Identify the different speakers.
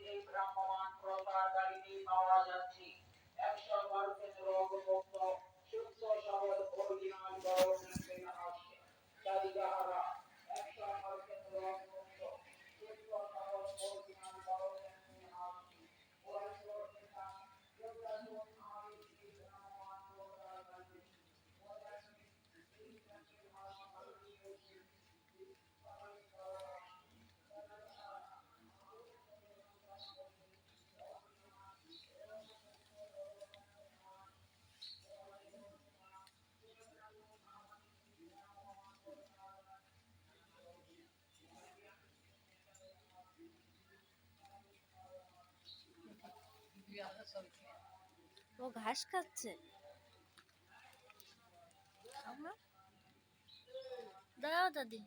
Speaker 1: থেকে ভ্রাম্যমান গাড়িটি পাওয়া যাচ্ছে। একশো পার্সেন্ট সুস্থ সবল
Speaker 2: ও ঘাস খাচ্ছে? দাও দাদি।